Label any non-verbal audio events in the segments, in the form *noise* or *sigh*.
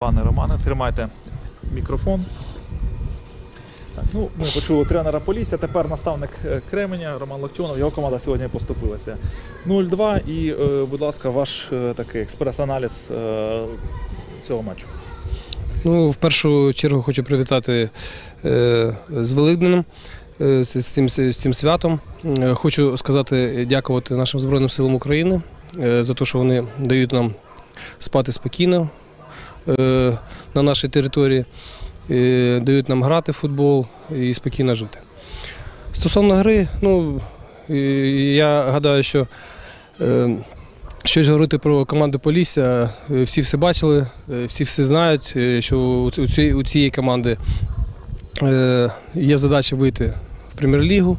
Пане Романе, тримайте мікрофон. Так, ну, ми почули тренера Полісся, тепер наставник е, Кременя Роман Локтьонов. Його команда сьогодні поступилася 0-2. І, е, будь ласка, ваш е, такий експрес-аналіз цього матчу. Ну, в першу чергу хочу привітати з Великденем, е, з, цим, з цим святом. Хочу сказати, дякувати нашим Збройним силам України за те, що вони дають нам спати спокійно на нашій території, е, дають нам грати в футбол і спокійно жити. Стосовно гри, ну, е, я гадаю, що е, Щось говорити про команду Полісся. е, Всі все бачили, е, всі все знають, е, що у ці- у цієї, команди е, є задача вийти в прем'єр-лігу.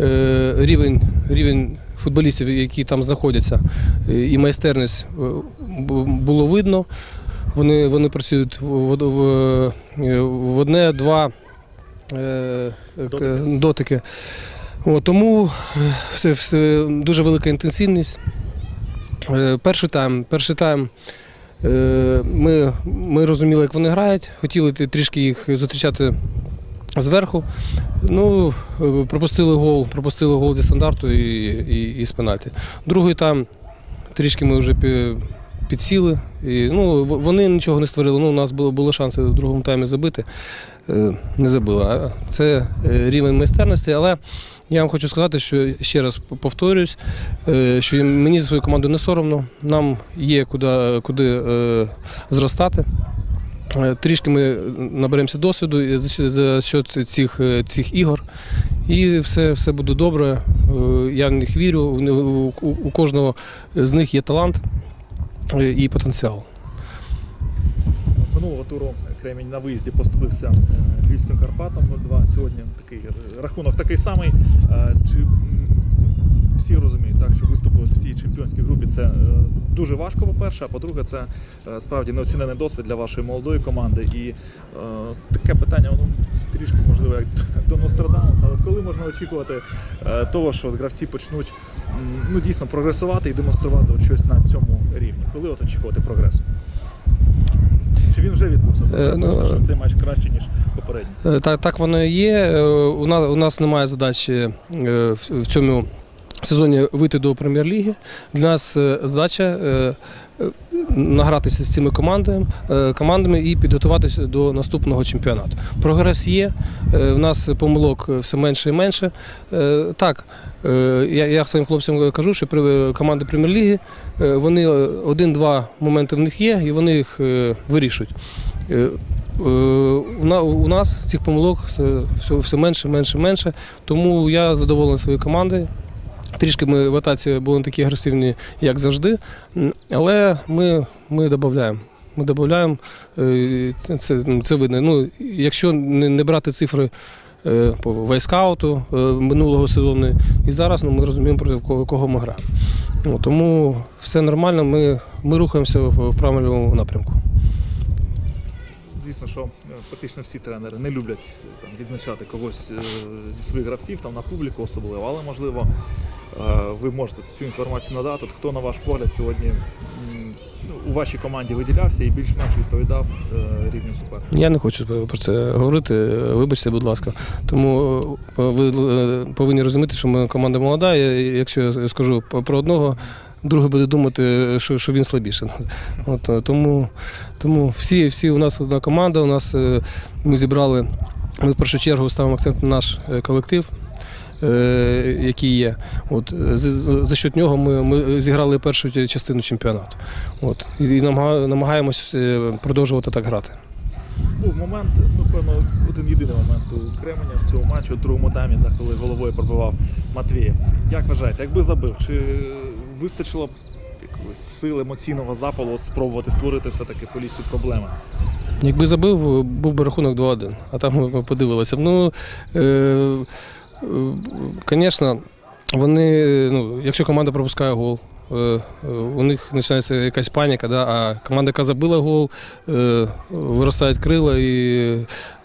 Е, Рівень, рівень футболістів, які там знаходяться, е, і майстерність е, було видно. Вони, вони працюють в, в, в, е, в одне-два е, Дотики. дотики. О, тому е, все, все, дуже велика інтенсивність. Е, Перший тайм, перший тайм е, ми, ми розуміли, як вони грають, хотіли трішки їх зустрічати зверху. Ну, е, пропустили гол, пропустили гол зі стандарту і, і, і з пенальті. Другий тайм трішки ми вже підсіли. І, ну, вони нічого не створили. Ну, у нас було, було шанси в другому таймі забити. Е, Не забили. Це е, рівень майстерності, але я вам хочу сказати, що ще раз повторюсь, е, що мені за свою команду не соромно. Нам є куди, куди зростати. Трішки ми наберемося досвіду за счет цих, цих ігор. І все, все буде добре. Я в них вірю. У, кожного з них є талант і потенціал. Минулого туру Кремінь на виїзді поступився е, Львівським Карпатом 0-2. Сьогодні такий е, рахунок такий самий. Е, Чи всі розуміють, так, що виступити в цій чемпіонській групі це е, дуже важко, по-перше, а по-друге, це е, справді неоцінений досвід для вашої молодої команди. І е, таке питання, воно трішки можливо як до Нострадамуса, але коли можна очікувати того, що гравці почнуть ну, дійсно прогресувати і демонструвати от щось на цьому рівні? Коли от очікувати прогресу? Чи він вже відбувся? Е, ну, що цей матч краще, ніж попередній. Так, так воно і є. У нас, у нас немає задачі в цьому сезоні вийти до прем'єр-ліги. Для нас е, задача е, е, награтися з цими командами, командами і підготуватися до наступного чемпіонату. Прогрес є, в нас помилок все менше і менше. Так, я, я своїм хлопцям кажу, що команди прем'єр-ліги вони один-два моменти в них є, і вони їх вирішують. У на- у нас цих помилок все менше, менше, менше. Тому я задоволений своєю командою. Трішки ми в атаці були не такі агресивні, як завжди. Але ми, ми додаємо. Ми додаємо, е, це, це, це видно. Ну, якщо не, не брати цифри е, по вайскауту е, минулого сезону і зараз, ну, ми розуміємо, проти кого, кого ми граємо. Ну, тому все нормально, ми, ми рухаємося в правильному напрямку. Звісно, що е, практично всі тренери не люблять е, там, відзначати когось е, зі своїх гравців, там, на публіку особливо, але можливо ви можете цю інформацію надати. От хто, на ваш погляд, сьогодні ну, у вашій команді виділявся і більш-менш відповідав рівню суперника? Я не хочу про це говорити. Вибачте, будь ласка. Тому ви повинні розуміти, що ми команда молода. Якщо я скажу про одного, другий буде думати, що, що він слабіший. От е, тому, тому всі, всі у нас одна команда. У нас е, ми зібрали. Ми в першу чергу ставимо акцент на наш е, колектив. Який є, от за счет нього ми, ми зіграли першу частину чемпіонату. От і намага- намагаємось продовжувати так грати. Був момент, ну певно, один єдиний момент у Кременя в цьому матчі, у другому таймі, коли головою пробивав Матвієв. Як вважаєте, якби забив, чи вистачило б сил емоційного запалу спробувати створити все-таки по лісу проблеми? Якби забив, був би рахунок 2-1, а там ми подивилися. б. звісно, е, звісно, вони, ну, якщо команда пропускає гол, е, е, у них починається якась паніка, да, а команда, яка забила гол, е, виростають крила і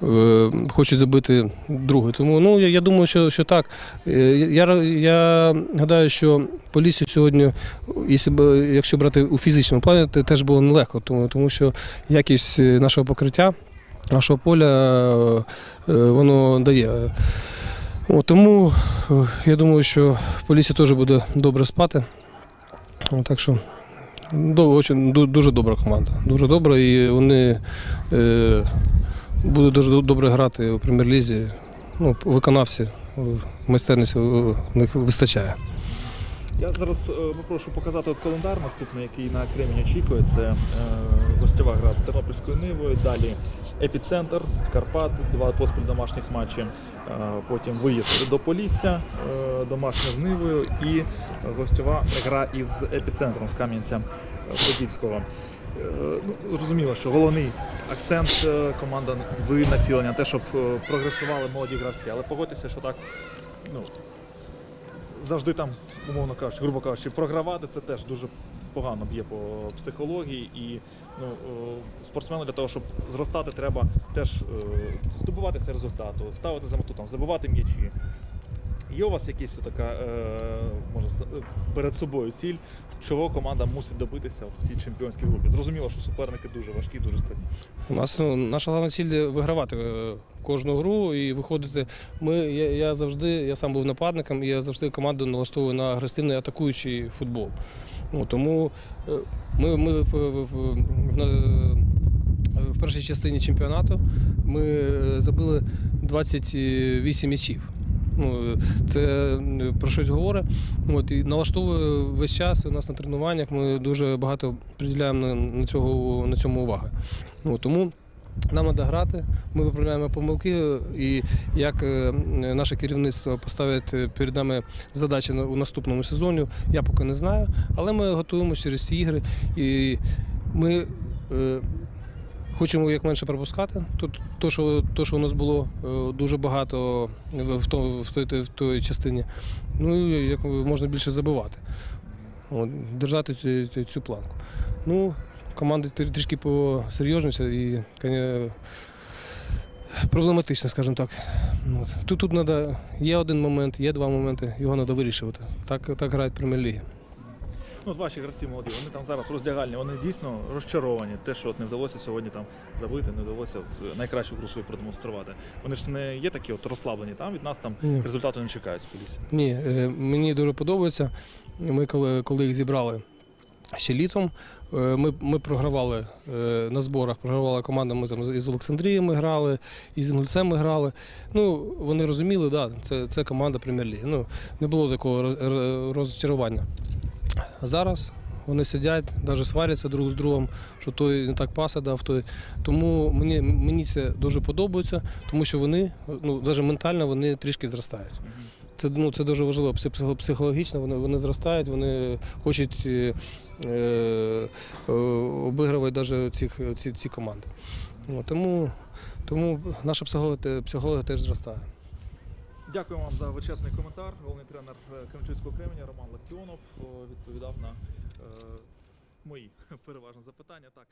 е, хочуть забити другий. Тому ну, я, я думаю, що, що так. Е, Я, я гадаю, що Полісі сьогодні, якщо, брати у фізичному плані, то теж було нелегко, тому, тому що якість е, нашого покриття, нашого поля, е, е, воно дає. О, тому е, я думаю, що Полісі теж буде добре спати. Так що дуже добра команда. Дуже добра, і вони е, будуть дуже добре грати у прем'єр-лізі. Ну, виконавці, майстерності у них вистачає. Я зараз е, попрошу показати от календар наступний, який на Кремені очікує. Це е, гостьова гра з Тернопільською Нивою, далі епіцентр, Карпати, два поспіль домашніх матчі. Е, потім виїзд до Полісся, домашня з Нивою і гостьова гра із епіцентром з Кам'янця Подільського. Ну, зрозуміло, що головний акцент команда ви націлення на те, щоб прогресували молоді гравці. Але погодьтеся, що так ну, завжди там, умовно кажучи, грубо кажучи, програвати це теж дуже погано б'є по психології. І ну, е, спортсмену для того, щоб зростати, треба теж е, здобуватися результату, ставити за мету, там, забивати м'ячі. Є у вас якась така, е, може, е, перед собою ціль, чого команда мусить добитися от в цій чемпіонській групі? Зрозуміло, що суперники дуже важкі, дуже складні. У нас ну, наша головна ціль вигравати е, кожну гру і виходити. Ми, я, я завжди, я сам був нападником, і я завжди команду налаштовую на агресивний атакуючий футбол. Ну, тому ми, ми в, першій частині чемпіонату ми забили 28 м'ячів. Ну, це е, про щось говорить. От, і налаштовую весь час у нас на тренуваннях. Ми дуже багато приділяємо на, цього, на цьому уваги. Ну, тому нам треба грати, ми виправляємо помилки, і як е, наше керівництво поставить перед нами задачі у наступному сезоні, я поки не знаю. Але ми готуємося через ці ігри. І ми е, хочемо як менше пропускати. Тут то, що, то, що у нас було е, дуже багато в, то- в, той, в той частині. Ну як можна більше забивати. От, держати цю, цю- планку. Ну, команди трі- трішки посерйозніші і проблематично, скажімо так. От. Тут, тут надо, є один момент, є два моменти, його треба вирішувати. Так, так грають прем'єр-ліги. Ну, от ваші гравці молоді, вони там зараз роздягальні, вони дійсно розчаровані. Те, що от не вдалося сьогодні там забити, не вдалося найкращу гру свою продемонструвати. Вони ж не є такі от розслаблені там, від нас там Ні. результату не чекають з полісі. Ні, е, мені дуже подобається. Ми коли, коли їх зібрали ще літом, е, ми, ми програвали е, на зборах, програвала команда, ми там із Олександрії ми грали, із Інгульцем ми грали. Ну, вони розуміли, да, це, це команда прем'єр-ліги. Ну, не було такого роз- роз- розчарування. Зараз вони сидять, навіть сваряться друг з другом, що той не так паса дав, той. Тому мені, мені це дуже подобається, тому що вони, ну, навіть ментально вони трішки зростають. Це, ну, це дуже важливо психологічно, вони, вони зростають, вони хочуть е, е, обігрувати навіть цих, ці, ці команди. От, тому, тому наша психологія, психологія теж зростає. Дякую вам за вичерпний коментар. Головний тренер е, Кременчуцького Кременя Роман Лактіонов відповідав на е, мої *laughs* переважно запитання. Так.